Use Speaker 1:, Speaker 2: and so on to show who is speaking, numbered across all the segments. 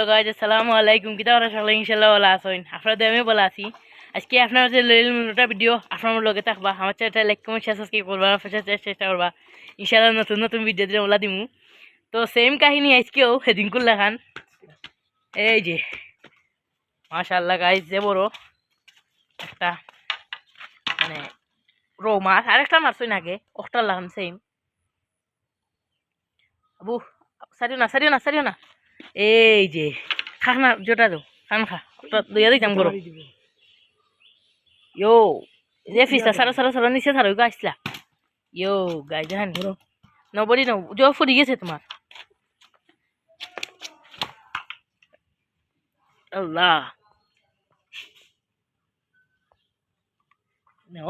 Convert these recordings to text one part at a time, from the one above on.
Speaker 1: Hello guys আসসালামু আলাইকুম। কিতা ওরা সকলে ইনশাল্লাহ ভালো আছেন। আপনাদের আমি বলা আছি। আজকে আপনার যে লইলটা ভিডিও আপনার লগে থাকবা। আমার চ্যানেলটা লাইক কমেন্ট শেয়ার সাবস্ক্রাইব করবা। ফেসার চেষ্টা করবা। ইনশাল্লাহ নতুন নতুন ভিডিও দিলে ওলা দিমু। তো সেম কাহিনী আজকেও সেদিন করলা খান। এই যে মাশাল্লাহ গাইজ যে বড় একটা মানে রৌ মাছ। আরেকটা মাছ নাকি ওটা লাগান সেম আবু, সারিও না সারিও না সারিও না। এই যে খাক না জোটা দো, খান খা। ওটা দিতাম করো ইয়ো, যে ফিসটা সারো সারো সারো নিচে সারো গো আসলা। ইয়ো, গাই দেখান করো নবরি ন জো ফুরি গেছে তোমার। আল্লাহ।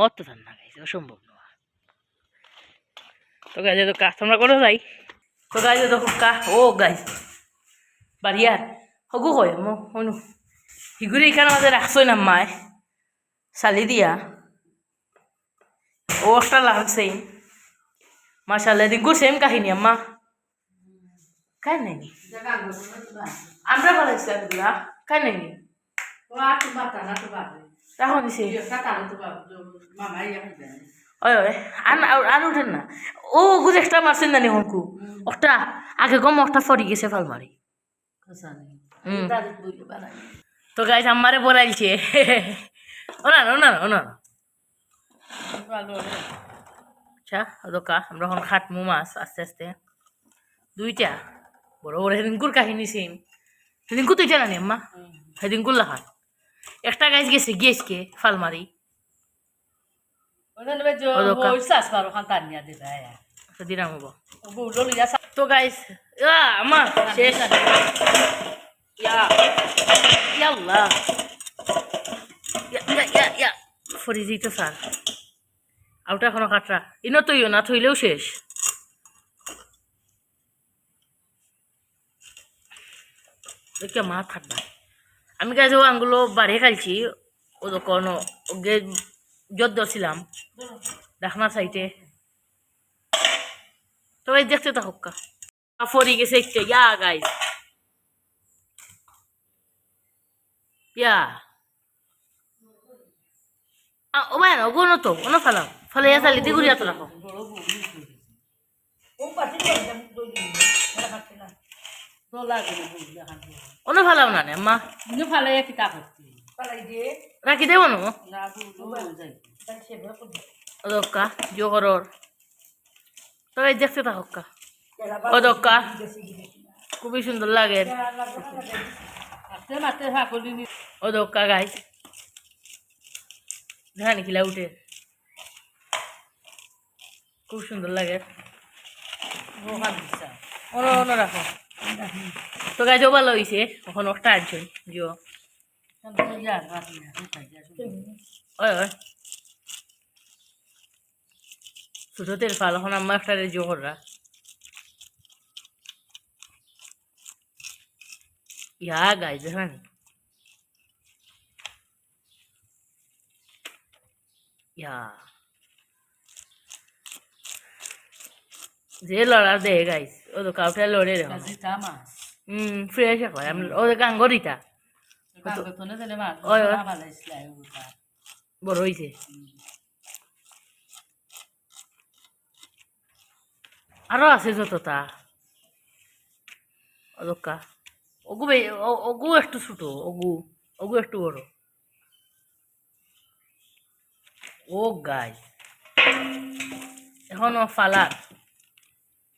Speaker 1: অত না গাইছে অসম্ভব নয় তো গাইছে তো কাজ তোমরা করো যাই। তো গাইছে তো খুব কা ও গাইছে বাড়িয়ার হগু হয় মো হনু হিগুরি এখানে মাঝে রাখছই না মায় চালি দিয়া। ও একটা লাগছে মাশাল্লাহ দিনকুর সেম কাহিনী আম্মা। কাই নাই আমরা বলাইছি এগুলা কাই নাই নি রাখো নিছে ওই ওই আন আর উঠেন না। ও গুজ একটা মারছেন না নি হনকু ওটা আগে গম ওটা ফরি গেছে ফাল মারি হুম। তো গাইস আমারে বলাইছে। ওনা না ওনা না ওনা না আচ্ছা দোকা আমরা এখন খাটমু মাছ আস্তে আস্তে। দুইটা। বড় বড় সেদিনকুর কাহিনী সেম সেদিনকু তুইটা নানি আম্মা? সেদিনকুর লাখান একটা গাছ গেছে গিয়েছকে ফালমারি। তো গাইস স্যার আউটা এখনও কাটরা ইনো না থইলেও শেষ। দেখে মা থাকবা। আমি গাছ ও আঙ্গুলো বাড়িয়ে খাইছি। ও দোকান ওগে জোর ধরছিলাম দেখনা সাইটে তো গাইজ দেখতে থাকুক কা ফরি গেছে একটু ইয়া গাইজ ইয়া আ, ও ভাই ওগো ন তো ওনো ফালাও ফালে ইয়া চালি দি ঘুরিয়া তো রাখো ওনো ফালাও না নে আম্মা রাখি দেবো না ওদক্কা জোগরর তো এই দেখতে থাকুক ওদক্কা খুবই সুন্দর লাগে। ওদক্কা গাইজ দেখা নিখিলা উঠে। খুব সুন্দর লাগে। তো গাছ ভালো হয়েছে এখন একটা আনছেন জিও। ওই তেল ফাল, এখন আমার একটা জো ইয়া গাই দেখেন যে লড়ার দে গাইস ও তো কাউটা লড়ে রে হুম ফ্রেশ হয় আমি ও গাঙ্গরিটা বড় হয়েছে আরও আছে যতটা অদক্কা ওগু ওগু একটু ছোট, ওগু ওগু একটু বড়। ও গাই। এখন ও ফালার।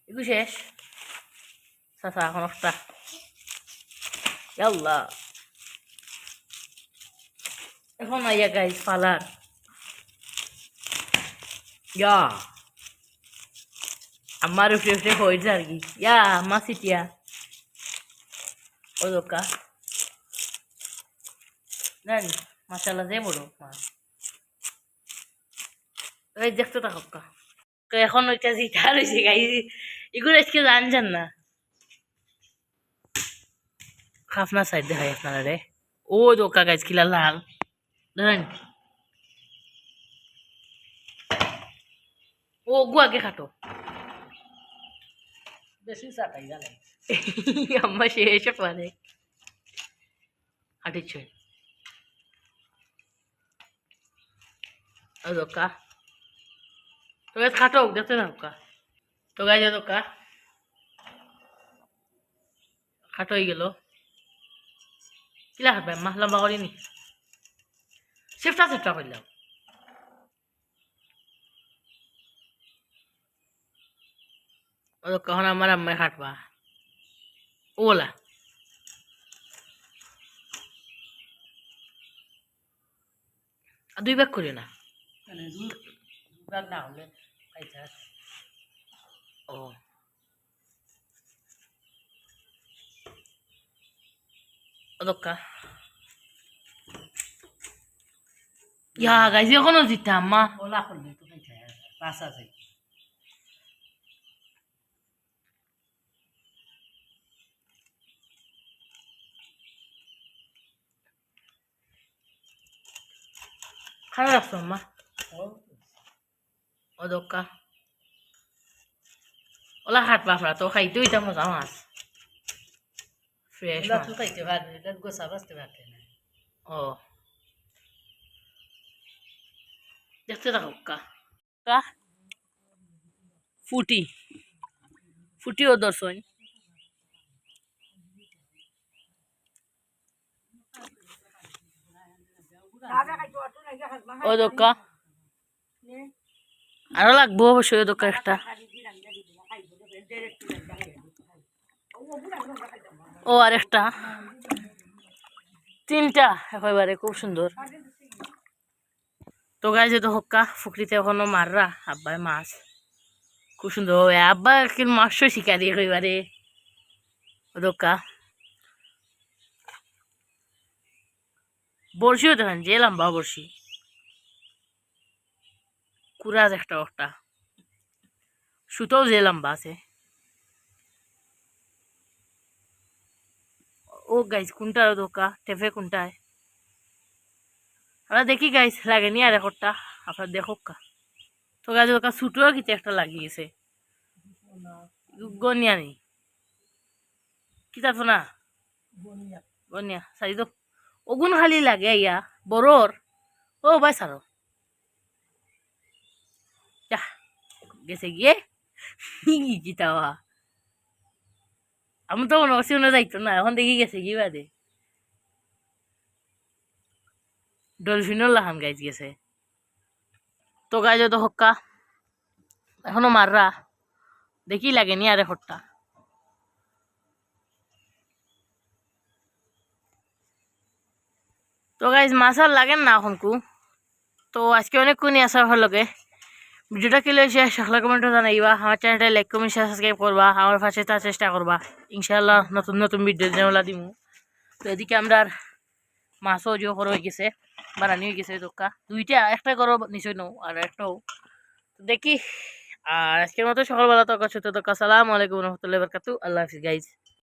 Speaker 1: এগু শেষ। চাচা, এখন একটা। ইয়াল্লা। এখন আইয়া গাইজ ফালার। ইয়া। আমার উঠে উঠে হয়েছে আর কি। ইয়া মা মাসালা যে বড় মাছ ওই দেখতে থাকুক এখন ওইটা যেটা রয়েছে গাই এগুলো আজকে জানছেন না আপনার সাইড দেখাই আপনারা রে ও দোকা গাছ কিলা লাল ধরেন ও গু আগে খাটো
Speaker 2: বেশি চাটাই জানে
Speaker 1: আম্মা শেষ পারে হাঁটিচ্ছে ওই দোকা তো গাছ খাটো হয়ে গেল। কিলা খাটবে মাছ লম্বা করিনি। চেষ্টা চেষ্টা করলাম ও কখন আমার আম্মায় হাঁটবা ওলা দুই ব্যাগ করি না
Speaker 2: না হলে খাইতে আসে
Speaker 1: ও দোকা ইয়া গাইজি এখনও দিতাম আম্মা
Speaker 2: ওলা করলে তো খাইতে আসে পাঁচ আছে
Speaker 1: খারাপ রাখছো আম্মা ও দোকা ওলা হাট বাফরা তো খাইতে হইতাম মজা মাছ ফ্রেশ মাছ
Speaker 2: তো খাইতে পারে এটা গোসা বাঁচতে পারতে না
Speaker 1: ও দেখতে থাকো কা ফুটি ফুটি ও দর্শন ও দোকা। আরও লাগবো অবশ্যই ও দোকা একটা। ও আর একটা। তিনটা, একেবারে খুব সুন্দর। তো গাই যেত হক্কা, ফুকরিতে এখনও মাররা, আব্বাই মাছ। খুব সুন্দর। আব্বা কি মাছও শিকারি একেবারে। দোকা। বড়শিও দেখেন যে লম্বা বড়শি। কুরাজ একটা একটা সুতোও যে লম্বা আছে। ও গাইজ কোনটার দোকা টেফে কোনটায়? আমরা দেখি গাইজ লাগেনি আর একটা আপনার দেখো কা। তো গাছ ওকা ছুটোও কিছু একটা লাগিয়েছে। গনিয়া নেই। কি তো না গনিয়া। সারি তো ওগুন খালি লাগে ইয়া বড়র ও ভাই সারো যা, গেছে গিয়ে। গীতাওয়া আমি তো মনে করছি দায়িত্ব না, এখন দেখি গেছে কি বাদে। ডলফিনও লাহান গাইজ গেছে। তো গাইজ তো হক্কা এখনও মাররা দেখি লাগেনি আরে হট্টা তো গাইজ মাছ আর লাগেন না এখনকু তো আজকে অনেকক্ষণই আসার ভালো লাগে ভিডিওটা কি লেগেছে সকলে কমেন্টে জানাইবা। আমার চ্যানেলটা লাইক কমেন্ট শেয়ার সাবস্ক্রাইব করবা আমার পাশে তার চেষ্টা করবা ইনশাল্লাহ নতুন নতুন ভিডিও যেগুলা দিমু। তো এদিকে আমরা মাছও যে করো হয়ে গেছে বানানি হয়ে গেছে দোকা দুইটা, একটা করো নিশ্চয় নৌ আর একটাও দেখি আর আজকের মতো সকালবেলা তো কাছে তো দোকা সালাম আলাইকুম রহমতুল্লাহ বরকাতু আল্লাহ হাফিজ গাইজ